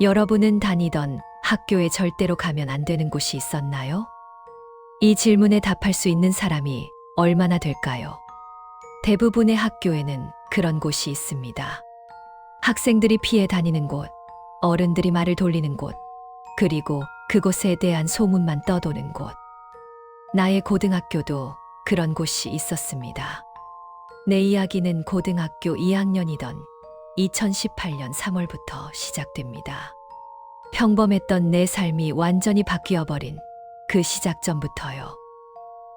여러분은 다니던 학교에 절대로 가면 안 되는 곳이 있었나요? 이 질문에 답할 수 있는 사람이 얼마나 될까요? 대부분의 학교에는 그런 곳이 있습니다. 학생들이 피해 다니는 곳, 어른들이 말을 돌리는 곳, 그리고 그곳에 대한 소문만 떠도는 곳. 나의 고등학교도 그런 곳이 있었습니다. 내 이야기는 고등학교 2학년이던 2018년 3월부터 시작됩니다. 평범했던 내 삶이 완전히 바뀌어 버린 그 시작점부터요.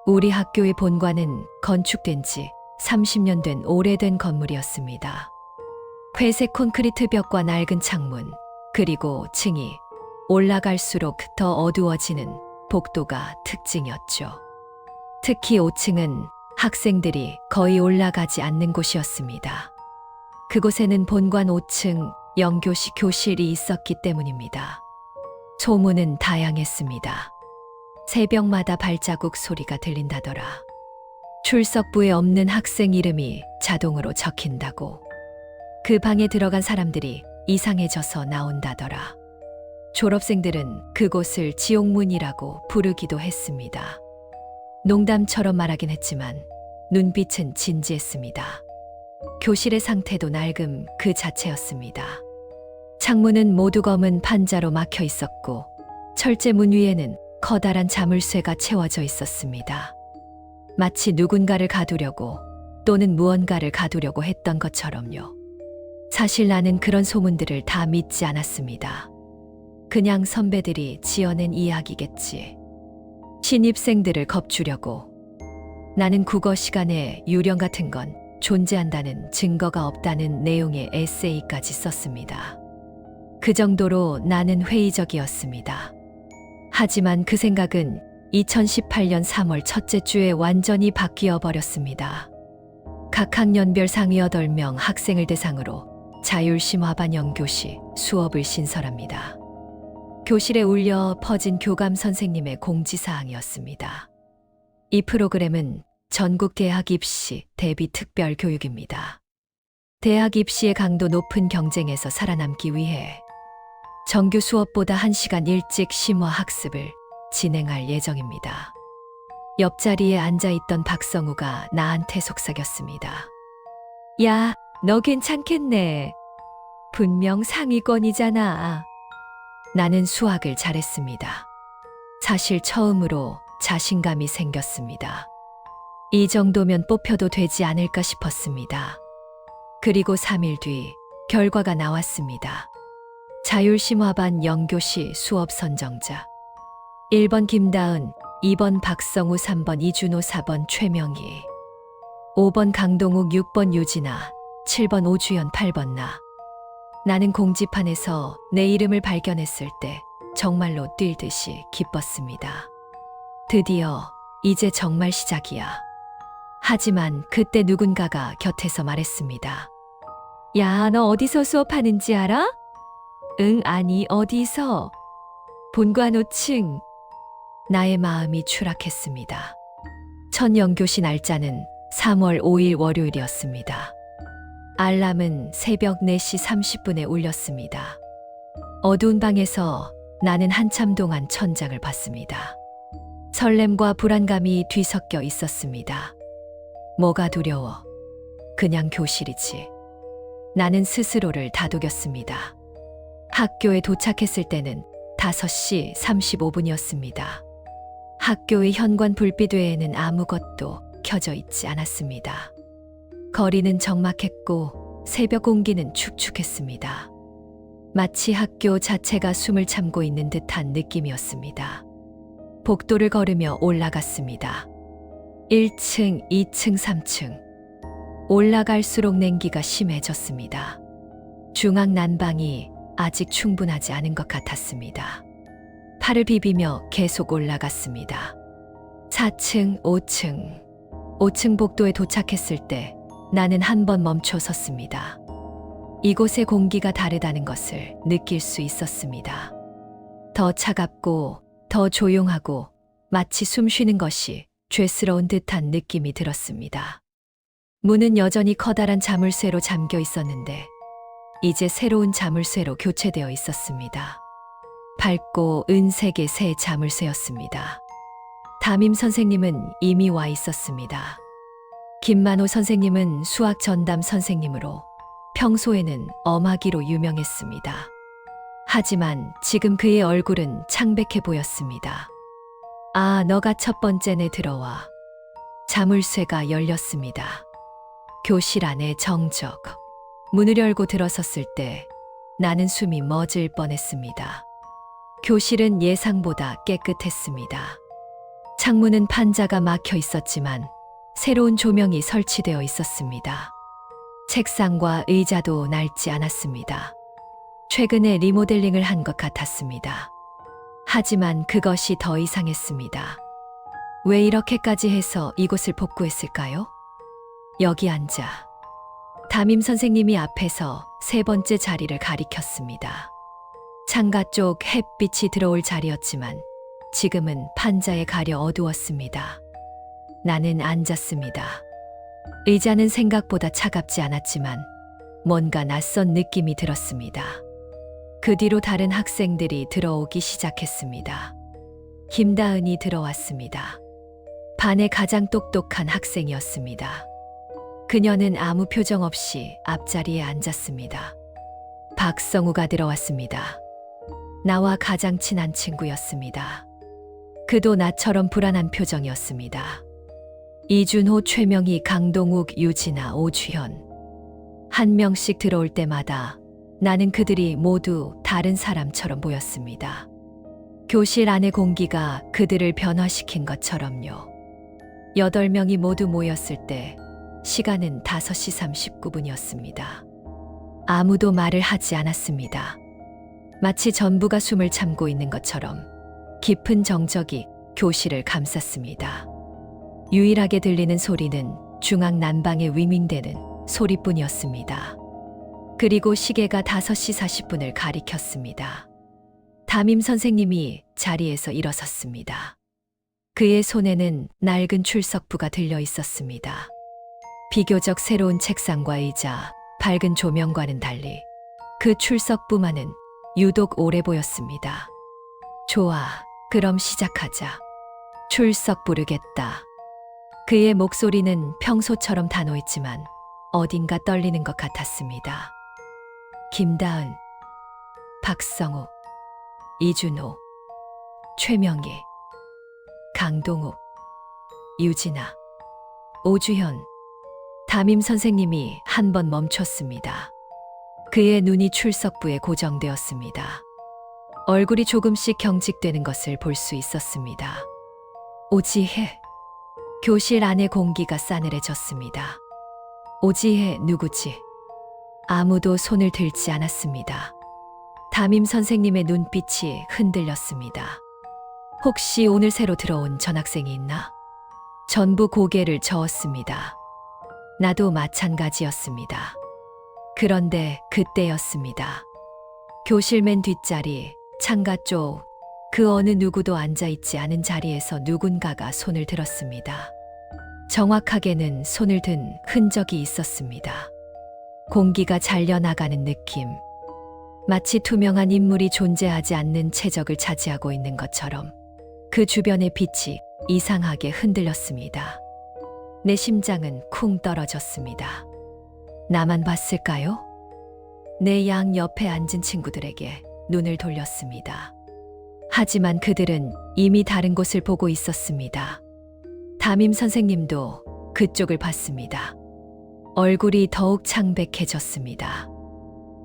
우리 학교의 본관은 건축된 지 30년 된 오래된 건물이었습니다. 회색 콘크리트 벽과 낡은 창문, 그리고 층이 올라갈수록 더 어두워지는 복도가 특징이었죠. 특히 5층은 학생들이 거의 올라가지 않는 곳이었습니다. 그곳에는 본관 5층 영교시 교실이 있었기 때문입니다. 소문은 다양했습니다. 새벽마다 발자국 소리가 들린다더라. 출석부에 없는 학생 이름이 자동으로 적힌다고. 그 방에 들어간 사람들이 이상해져서 나온다더라. 졸업생들은 그곳을 지옥문이라고 부르기도 했습니다. 농담처럼 말하긴 했지만 눈빛은 진지했습니다. 교실의 상태도 낡음 그 자체였습니다. 창문은 모두 검은 판자로 막혀 있었고 철제 문 위에는 커다란 자물쇠가 채워져 있었습니다. 마치 누군가를 가두려고 또는 무언가를 가두려고 했던 것처럼요. 사실 나는 그런 소문들을 다 믿지 않았습니다. 그냥 선배들이 지어낸 이야기겠지. 신입생들을 겁주려고. 나는 국어 시간에 유령 같은 건 존재한다는 증거가 없다는 내용의 에세이까지 썼습니다. 그 정도로 나는 회의적이었습니다. 하지만 그 생각은 2018년 3월 첫째 주에 완전히 바뀌어 버렸습니다. 각 학년별 상위 8명 학생을 대상으로 자율심화반 영교시 수업을 신설합니다. 교실에 울려 퍼진 교감 선생님의 공지사항이었습니다. 이 프로그램은 전국 대학 입시 대비 특별 교육입니다. 대학 입시의 강도 높은 경쟁에서 살아남기 위해 정규 수업보다 1시간 일찍 심화 학습을 진행할 예정입니다. 옆자리에 앉아있던 박성우가 나한테 속삭였습니다. 야, 너 괜찮겠네. 분명 상위권이잖아. 나는 수학을 잘했습니다. 사실 처음으로 자신감이 생겼습니다. 이 정도면 뽑혀도 되지 않을까 싶었습니다. 그리고 3일 뒤 결과가 나왔습니다. 자율심화반 영교시 수업 선정자. 1번 김다은, 2번 박성우, 3번 이준호, 4번 최명희. 5번 강동욱, 6번 유진아, 7번 오주연, 8번 나. 나는 공지판에서 내 이름을 발견했을 때 정말로 뛸 듯이 기뻤습니다. 드디어 이제 정말 시작이야. 하지만 그때 누군가가 곁에서 말했습니다. 야, 너 어디서 수업하는지 알아? 응, 아니, 어디서? 본관 5층. 나의 마음이 추락했습니다. 첫 영교시 날짜는 3월 5일 월요일이었습니다. 알람은 새벽 4시 30분에 울렸습니다. 어두운 방에서 나는 한참 동안 천장을 봤습니다. 설렘과 불안감이 뒤섞여 있었습니다. 뭐가 두려워? 그냥 교실이지. 나는 스스로를 다독였습니다. 학교에 도착했을 때는 5시 35분이었습니다. 학교의 현관 불빛 외에는 아무것도 켜져 있지 않았습니다. 거리는 적막했고 새벽 공기는 축축했습니다. 마치 학교 자체가 숨을 참고 있는 듯한 느낌이었습니다. 복도를 걸으며 올라갔습니다. 1층, 2층, 3층. 올라갈수록 냉기가 심해졌습니다. 중앙 난방이 아직 충분하지 않은 것 같았습니다. 팔을 비비며 계속 올라갔습니다. 4층, 5층. 5층 복도에 도착했을 때 나는 한 번 멈춰 섰습니다. 이곳의 공기가 다르다는 것을 느낄 수 있었습니다. 더 차갑고 더 조용하고 마치 숨 쉬는 것이 죄스러운 듯한 느낌이 들었습니다. 문은 여전히 커다란 자물쇠로 잠겨 있었는데 이제 새로운 자물쇠로 교체되어 있었습니다. 밝고 은색의 새 자물쇠였습니다. 담임 선생님은 이미 와 있었습니다. 김만호 선생님은 수학 전담 선생님으로 평소에는 엄하기로 유명했습니다. 하지만 지금 그의 얼굴은 창백해 보였습니다. 아, 너가 첫 번째네 들어와. 자물쇠가 열렸습니다. 교실 안에 정적. 문을 열고 들어섰을 때 나는 숨이 멎을 뻔했습니다. 교실은 예상보다 깨끗했습니다. 창문은 판자가 막혀 있었지만 새로운 조명이 설치되어 있었습니다. 책상과 의자도 낡지 않았습니다. 최근에 리모델링을 한 것 같았습니다. 하지만 그것이 더 이상했습니다. 왜 이렇게까지 해서 이곳을 복구했을까요? 여기 앉아. 담임 선생님이 앞에서 세 번째 자리를 가리켰습니다. 창가 쪽 햇빛이 들어올 자리였지만 지금은 판자에 가려 어두웠습니다. 나는 앉았습니다. 의자는 생각보다 차갑지 않았지만 뭔가 낯선 느낌이 들었습니다. 그 뒤로 다른 학생들이 들어오기 시작했습니다. 김다은이 들어왔습니다. 반의 가장 똑똑한 학생이었습니다. 그녀는 아무 표정 없이 앞자리에 앉았습니다. 박성우가 들어왔습니다. 나와 가장 친한 친구였습니다. 그도 나처럼 불안한 표정이었습니다. 이준호, 최명희, 강동욱, 유진아, 오주현. 한 명씩 들어올 때마다 나는 그들이 모두 다른 사람처럼 보였습니다. 교실 안의 공기가 그들을 변화시킨 것처럼요. 여덟 명이 모두 모였을 때 시간은 5시 39분이었습니다. 아무도 말을 하지 않았습니다. 마치 전부가 숨을 참고 있는 것처럼 깊은 정적이 교실을 감쌌습니다. 유일하게 들리는 소리는 중앙 난방에 위민되는 소리뿐이었습니다. 그리고 시계가 5시 40분을 가리켰습니다. 담임 선생님이 자리에서 일어섰습니다. 그의 손에는 낡은 출석부가 들려 있었습니다. 비교적 새로운 책상과 의자, 밝은 조명과는 달리 그 출석부만은 유독 오래 보였습니다. 좋아, 그럼 시작하자. 출석 부르겠다. 그의 목소리는 평소처럼 단호했지만 어딘가 떨리는 것 같았습니다. 김다은, 박성욱, 이준호, 최명희, 강동욱, 유진아, 오주현, 담임 선생님이 한 번 멈췄습니다. 그의 눈이 출석부에 고정되었습니다. 얼굴이 조금씩 경직되는 것을 볼 수 있었습니다. 오지혜. 교실 안의 공기가 싸늘해졌습니다. 오지혜 누구지? 아무도 손을 들지 않았습니다. 담임 선생님의 눈빛이 흔들렸습니다. 혹시 오늘 새로 들어온 전학생이 있나? 전부 고개를 저었습니다. 나도 마찬가지였습니다. 그런데 그때였습니다. 교실 맨 뒷자리, 창가 쪽, 그 어느 누구도 앉아있지 않은 자리에서 누군가가 손을 들었습니다. 정확하게는 손을 든 흔적이 있었습니다. 공기가 잘려나가는 느낌. 마치 투명한 인물이 존재하지 않는 채적을 차지하고 있는 것처럼 그 주변의 빛이 이상하게 흔들렸습니다. 내 심장은 쿵 떨어졌습니다. 나만 봤을까요? 내 양 옆에 앉은 친구들에게 눈을 돌렸습니다. 하지만 그들은 이미 다른 곳을 보고 있었습니다. 담임 선생님도 그쪽을 봤습니다. 얼굴이 더욱 창백해졌습니다.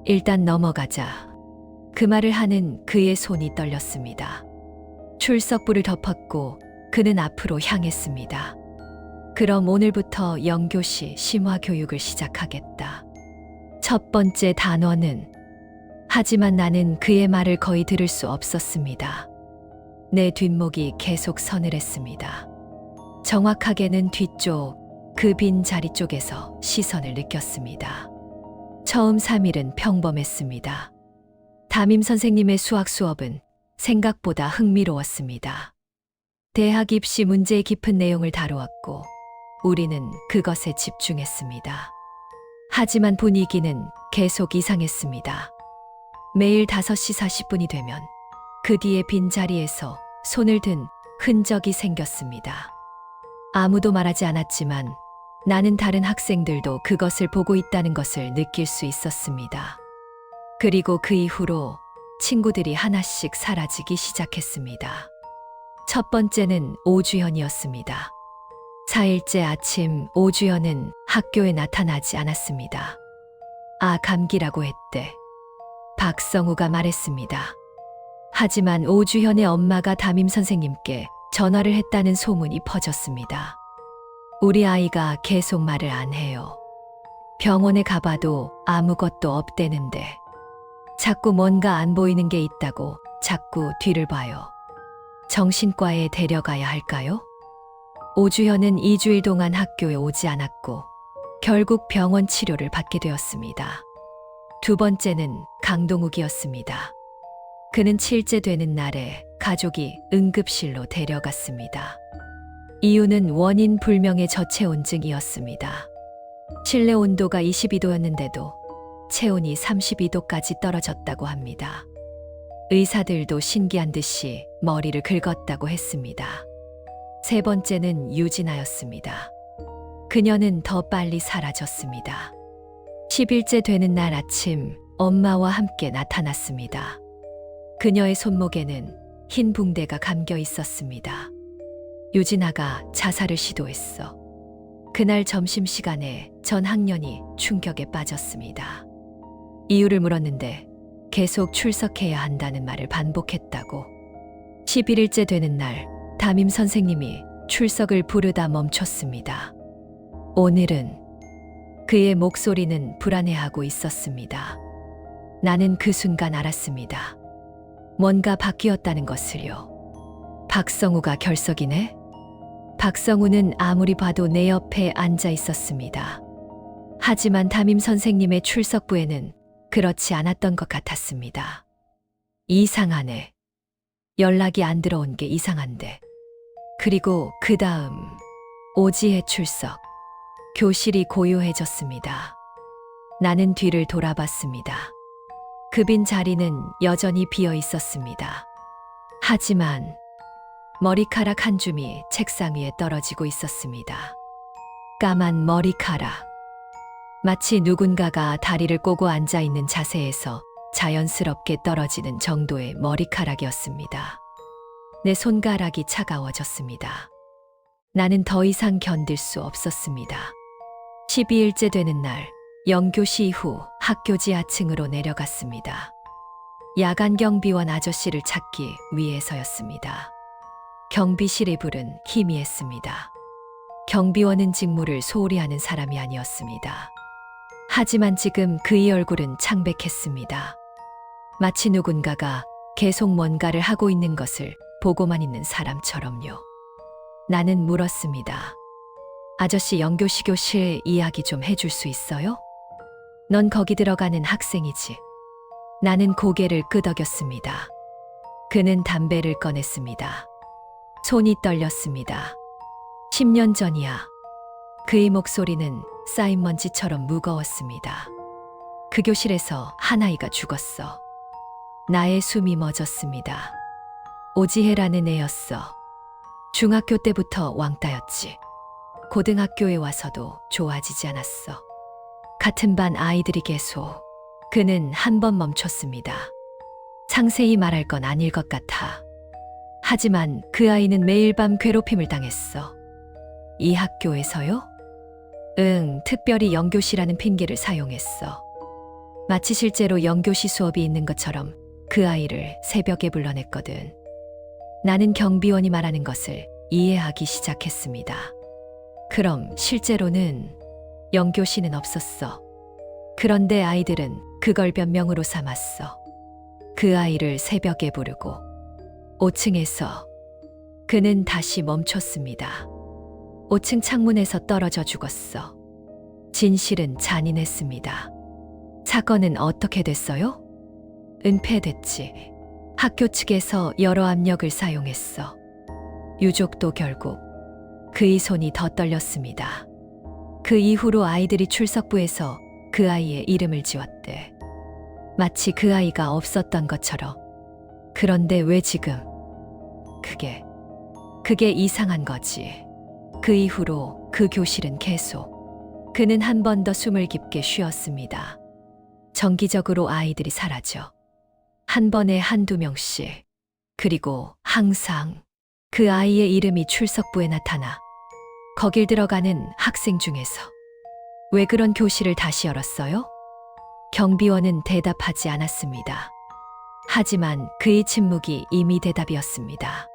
일단 넘어가자. 그 말을 하는 그의 손이 떨렸습니다. 출석부를 덮었고 그는 앞으로 향했습니다. 그럼 오늘부터 영교시 심화 교육을 시작하겠다. 첫 번째 단원은 하지만 나는 그의 말을 거의 들을 수 없었습니다. 내 뒷목이 계속 서늘했습니다. 정확하게는 뒤쪽 그 빈 자리 쪽에서 시선을 느꼈습니다. 처음 3일은 평범했습니다. 담임 선생님의 수학 수업은 생각보다 흥미로웠습니다. 대학 입시 문제의 깊은 내용을 다루었고 우리는 그것에 집중했습니다. 하지만 분위기는 계속 이상했습니다. 매일 5시 40분이 되면 그 뒤에 빈자리에서 손을 든 흔적이 생겼습니다. 아무도 말하지 않았지만 나는 다른 학생들도 그것을 보고 있다는 것을 느낄 수 있었습니다. 그리고 그 이후로 친구들이 하나씩 사라지기 시작했습니다. 첫 번째는 오주현이었습니다. 4일째 아침 오주현은 학교에 나타나지 않았습니다. 아, 감기라고 했대. 박성우가 말했습니다. 하지만 오주현의 엄마가 담임 선생님께 전화를 했다는 소문이 퍼졌습니다. 우리 아이가 계속 말을 안 해요. 병원에 가봐도 아무것도 없대는데 자꾸 뭔가 안 보이는 게 있다고 자꾸 뒤를 봐요. 정신과에 데려가야 할까요? 오주현은 2주일 동안 학교에 오지 않았고 결국 병원 치료를 받게 되었습니다. 두 번째는 강동욱이었습니다. 그는 7째 되는 날에 가족이 응급실로 데려갔습니다. 이유는 원인 불명의 저체 온증이었습니다. 실내 온도가 22도였는데도 체온이 32도까지 떨어졌다고 합니다. 의사들도 신기한 듯이 머리를 긁었다고 했습니다. 세 번째는 유진아였습니다. 그녀는 더 빨리 사라졌습니다. 10일째 되는 날 아침 엄마와 함께 나타났습니다. 그녀의 손목에는 흰 붕대가 감겨 있었습니다. 유진아가 자살을 시도했어. 그날 점심시간에 전 학년이 충격에 빠졌습니다. 이유를 물었는데 계속 출석해야 한다는 말을 반복했다고. 11일째 되는 날 담임 선생님이 출석을 부르다 멈췄습니다. 오늘은 그의 목소리는 불안해하고 있었습니다. 나는 그 순간 알았습니다. 뭔가 바뀌었다는 것을요. 박성우가 결석이네? 박성우는 아무리 봐도 내 옆에 앉아 있었습니다. 하지만 담임 선생님의 출석부에는 그렇지 않았던 것 같았습니다. 이상하네. 연락이 안 들어온 게 이상한데. 그리고 그 다음, 오지혜 출석. 교실이 고요해졌습니다. 나는 뒤를 돌아봤습니다. 그 빈 자리는 여전히 비어 있었습니다. 하지만 머리카락 한 줌이 책상 위에 떨어지고 있었습니다. 까만 머리카락. 마치 누군가가 다리를 꼬고 앉아 있는 자세에서 자연스럽게 떨어지는 정도의 머리카락이었습니다. 내 손가락이 차가워졌습니다. 나는 더 이상 견딜 수 없었습니다. 12일째 되는 날, 영교시 이후 학교 지하층으로 내려갔습니다. 야간 경비원 아저씨를 찾기 위해서였습니다. 경비실에 부른 희미했습니다. 경비원은 직무를 소홀히 하는 사람이 아니었습니다. 하지만 지금 그의 얼굴은 창백했습니다. 마치 누군가가 계속 뭔가를 하고 있는 것을 보고만 있는 사람처럼요. 나는 물었습니다. 아저씨 영교시 교실 이야기 좀 해줄 수 있어요? 넌 거기 들어가는 학생이지. 나는 고개를 끄덕였습니다. 그는 담배를 꺼냈습니다. 손이 떨렸습니다. 10년 전이야. 그의 목소리는 쌓인 먼지처럼 무거웠습니다. 그 교실에서 한 아이가 죽었어. 나의 숨이 멎었습니다. 오지혜라는 애였어. 중학교 때부터 왕따였지. 고등학교에 와서도 좋아지지 않았어. 같은 반 아이들이 계속. 그는 한 번 멈췄습니다. 상세히 말할 건 아닐 것 같아. 하지만 그 아이는 매일 밤 괴롭힘을 당했어. 이 학교에서요? 응, 특별히 영교시라는 핑계를 사용했어. 마치 실제로 영교시 수업이 있는 것처럼 그 아이를 새벽에 불러냈거든. 나는 경비원이 말하는 것을 이해하기 시작했습니다. 그럼 실제로는 영교시는 없었어. 그런데 아이들은 그걸 변명으로 삼았어. 그 아이를 새벽에 부르고 5층에서 그는 다시 멈췄습니다. 5층 창문에서 떨어져 죽었어. 진실은 잔인했습니다. 사건은 어떻게 됐어요? 은폐됐지. 학교 측에서 여러 압력을 사용했어. 유족도 결국 그의 손이 더 떨렸습니다. 그 이후로 아이들이 출석부에서 그 아이의 이름을 지웠대. 마치 그 아이가 없었던 것처럼. 그런데 왜 지금? 그게, 그게 이상한 거지. 그 이후로 그 교실은 계속. 그는 한 번 더 숨을 깊게 쉬었습니다. 정기적으로 아이들이 사라져. 한 번에 한두 명씩. 그리고 항상 그 아이의 이름이 출석부에 나타나. 거길 들어가는 학생 중에서. 왜 그런 교실을 다시 열었어요? 경비원은 대답하지 않았습니다. 하지만 그의 침묵이 이미 대답이었습니다.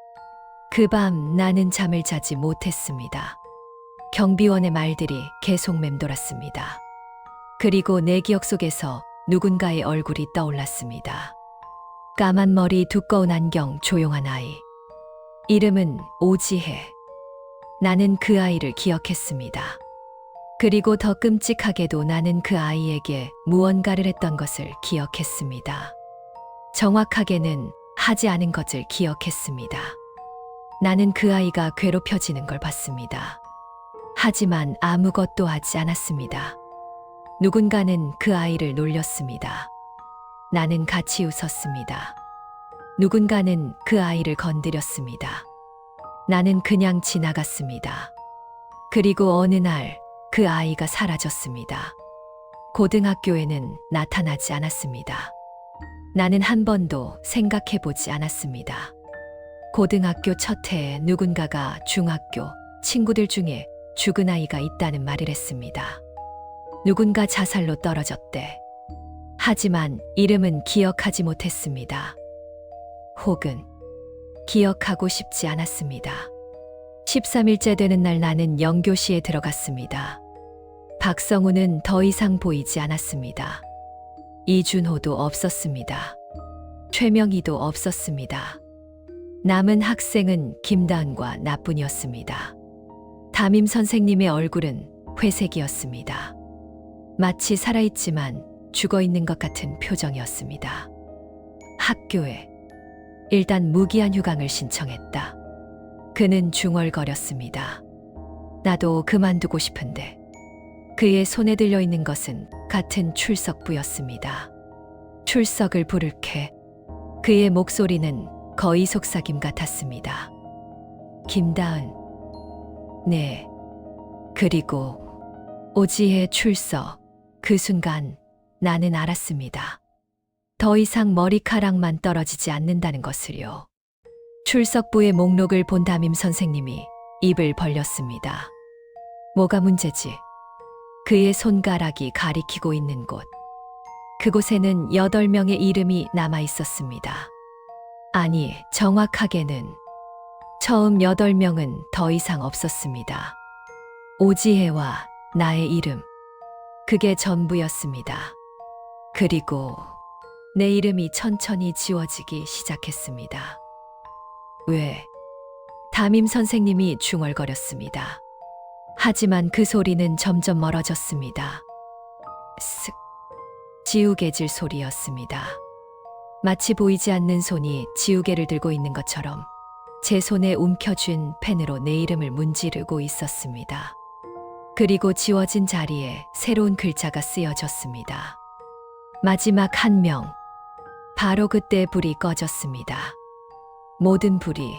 그 밤 나는 잠을 자지 못했습니다. 경비원의 말들이 계속 맴돌았습니다. 그리고 내 기억 속에서 누군가의 얼굴이 떠올랐습니다. 까만 머리, 두꺼운 안경, 조용한 아이. 이름은 오지혜. 나는 그 아이를 기억했습니다. 그리고 더 끔찍하게도 나는 그 아이에게 무언가를 했던 것을 기억했습니다. 정확하게는 하지 않은 것을 기억했습니다. 나는 그 아이가 괴롭혀지는 걸 봤습니다. 하지만 아무것도 하지 않았습니다. 누군가는 그 아이를 놀렸습니다. 나는 같이 웃었습니다. 누군가는 그 아이를 건드렸습니다. 나는 그냥 지나갔습니다. 그리고 어느 날 그 아이가 사라졌습니다. 고등학교에는 나타나지 않았습니다. 나는 한 번도 생각해 보지 않았습니다. 고등학교 첫 해에 누군가가 중학교 친구들 중에 죽은 아이가 있다는 말을 했습니다. 누군가 자살로 떨어졌대. 하지만 이름은 기억하지 못했습니다. 혹은 기억하고 싶지 않았습니다. 13일째 되는 날 나는 영교시에 들어갔습니다. 박성우는 더 이상 보이지 않았습니다. 이준호도 없었습니다. 최명희도 없었습니다. 남은 학생은 김다은과 나뿐이었습니다. 담임 선생님의 얼굴은 회색이었습니다. 마치 살아있지만 죽어 있는 것 같은 표정이었습니다. 학교에 일단 무기한 휴강을 신청했다. 그는 중얼거렸습니다. 나도 그만두고 싶은데 그의 손에 들려 있는 것은 같은 출석부였습니다. 출석을 부를게 그의 목소리는 거의 속삭임 같았습니다. 김다은 네 그리고 오지의 출석 그 순간 나는 알았습니다. 더 이상 머리카락만 떨어지지 않는다는 것을요. 출석부의 목록을 본 담임 선생님이 입을 벌렸습니다. 뭐가 문제지? 그의 손가락이 가리키고 있는 곳. 그곳에는 여덟 명의 이름이 남아 있었습니다. 아니, 정확하게는 처음 여덟 명은 더 이상 없었습니다. 오지혜와 나의 이름. 그게 전부였습니다. 그리고 내 이름이 천천히 지워지기 시작했습니다. 왜? 담임 선생님이 중얼거렸습니다. 하지만 그 소리는 점점 멀어졌습니다. 쓱. 지우개질 소리였습니다. 마치 보이지 않는 손이 지우개를 들고 있는 것처럼 제 손에 움켜쥔 펜으로 내 이름을 문지르고 있었습니다. 그리고 지워진 자리에 새로운 글자가 쓰여졌습니다. 마지막 한 명. 바로 그때 불이 꺼졌습니다. 모든 불이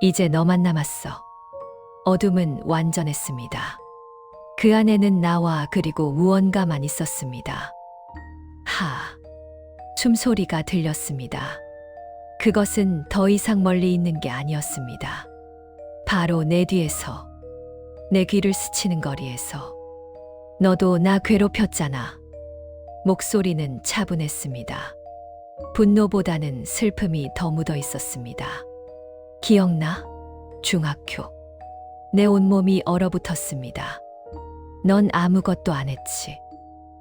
이제 너만 남았어. 어둠은 완전했습니다. 그 안에는 나와 그리고 무언가만 있었습니다. 하. 숨소리가 들렸습니다. 그것은 더 이상 멀리 있는 게 아니었습니다. 바로 내 뒤에서, 내 귀를 스치는 거리에서. 너도 나 괴롭혔잖아. 목소리는 차분했습니다. 분노보다는 슬픔이 더 묻어 있었습니다. 기억나? 중학교. 내 온몸이 얼어붙었습니다. 넌 아무것도 안 했지.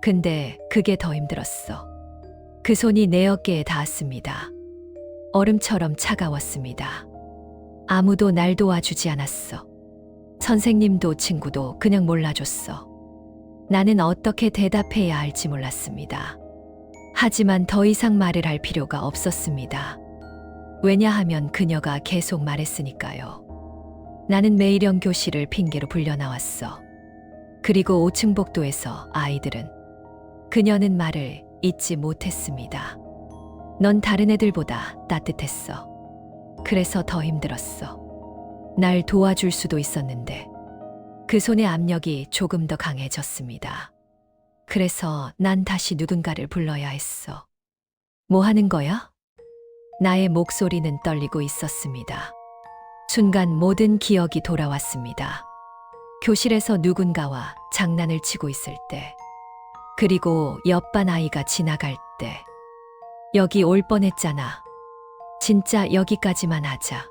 근데 그게 더 힘들었어. 그 손이 내 어깨에 닿았습니다. 얼음처럼 차가웠습니다. 아무도 날 도와주지 않았어. 선생님도 친구도 그냥 몰라줬어. 나는 어떻게 대답해야 할지 몰랐습니다. 하지만 더 이상 말을 할 필요가 없었습니다. 왜냐하면 그녀가 계속 말했으니까요. 나는 매일형 교실을 핑계로 불려 나왔어. 그리고 5층 복도에서 아이들은 그녀는 말을 잊지 못했습니다. 넌 다른 애들보다 따뜻했어. 그래서 더 힘들었어. 날 도와줄 수도 있었는데 그 손의 압력이 조금 더 강해졌습니다. 그래서 난 다시 누군가를 불러야 했어. 뭐 하는 거야? 나의 목소리는 떨리고 있었습니다. 순간 모든 기억이 돌아왔습니다. 교실에서 누군가와 장난을 치고 있을 때, 그리고 옆반 아이가 지나갈 때, 여기 올 뻔했잖아. 진짜 여기까지만 하자.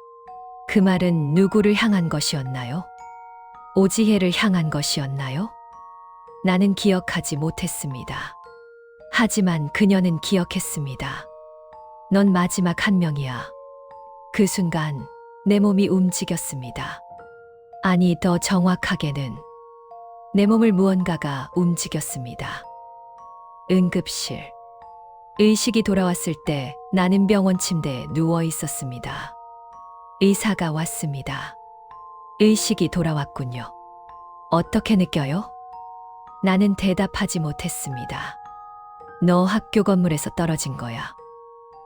그 말은 누구를 향한 것이었나요? 오지혜를 향한 것이었나요? 나는 기억하지 못했습니다. 하지만 그녀는 기억했습니다. 넌 마지막 한 명이야. 그 순간 내 몸이 움직였습니다. 아니, 더 정확하게는 내 몸을 무언가가 움직였습니다. 응급실. 의식이 돌아왔을 때 나는 병원 침대에 누워 있었습니다. 의사가 왔습니다. 의식이 돌아왔군요. 어떻게 느껴요? 나는 대답하지 못했습니다. 너 학교 건물에서 떨어진 거야.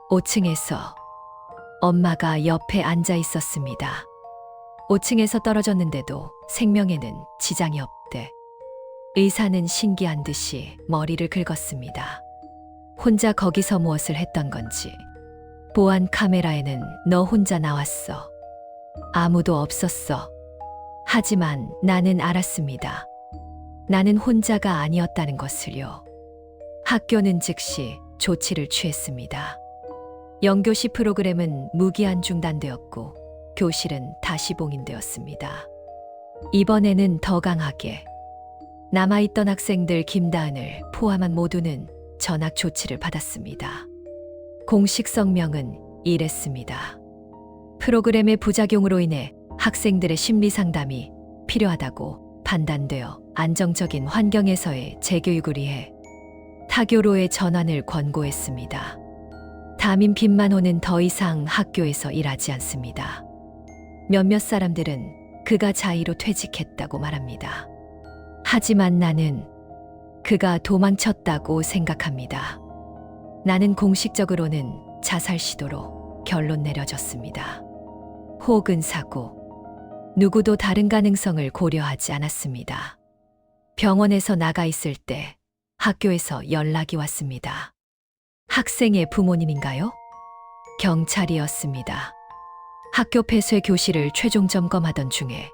5층에서 엄마가 옆에 앉아 있었습니다. 5층에서 떨어졌는데도 생명에는 지장이 없대. 의사는 신기한 듯이 머리를 긁었습니다. 혼자 거기서 무엇을 했던 건지. 보안 카메라에는 너 혼자 나왔어. 아무도 없었어. 하지만 나는 알았습니다. 나는 혼자가 아니었다는 것을요. 학교는 즉시 조치를 취했습니다. 영교시 프로그램은 무기한 중단되었고 교실은 다시 봉인되었습니다. 이번에는 더 강하게 남아있던 학생들 김다은을 포함한 모두는 전학 조치를 받았습니다. 공식 성명은 이랬습니다. 프로그램의 부작용으로 인해 학생들의 심리 상담이 필요하다고 판단되어 안정적인 환경에서의 재교육을 위해 타교로의 전환을 권고했습니다. 담임 김만호는 더 이상 학교에서 일하지 않습니다. 몇몇 사람들은 그가 자의로 퇴직했다고 말합니다. 하지만 나는 그가 도망쳤다고 생각합니다. 나는 공식적으로는 자살 시도로 결론 내려졌습니다. 혹은 사고. 누구도 다른 가능성을 고려하지 않았습니다. 병원에서 나가 있을 때 학교에서 연락이 왔습니다. 학생의 부모님인가요? 경찰이었습니다. 학교 폐쇄 교실을 최종 점검하던 중에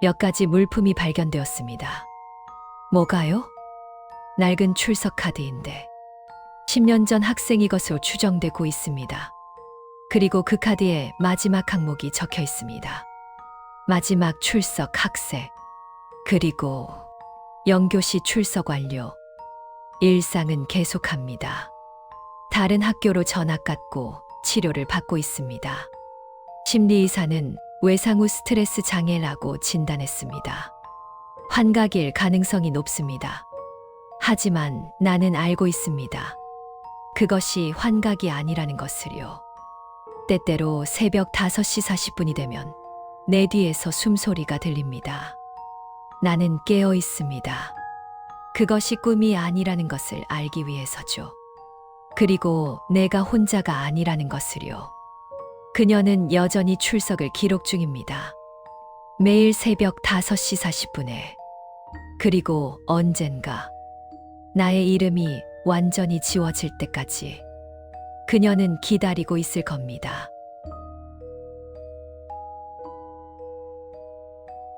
몇 가지 물품이 발견되었습니다. 뭐가요? 낡은 출석 카드인데 10년 전 학생이 것으로 추정되고 있습니다. 그리고 그 카드에 마지막 항목이 적혀 있습니다. 마지막 출석 학생. 그리고 영교시 출석 완료. 일상은 계속합니다. 다른 학교로 전학 갔고 치료를 받고 있습니다. 심리의사는 외상 후 스트레스 장애라고 진단했습니다. 환각일 가능성이 높습니다. 하지만 나는 알고 있습니다. 그것이 환각이 아니라는 것을요. 때때로 새벽 5시 40분이 되면 내 뒤에서 숨소리가 들립니다. 나는 깨어 있습니다. 그것이 꿈이 아니라는 것을 알기 위해서죠. 그리고 내가 혼자가 아니라는 것을요. 그녀는 여전히 출석을 기록 중입니다. 매일 새벽 5시 40분에. 그리고 언젠가 나의 이름이 완전히 지워질 때까지 그녀는 기다리고 있을 겁니다.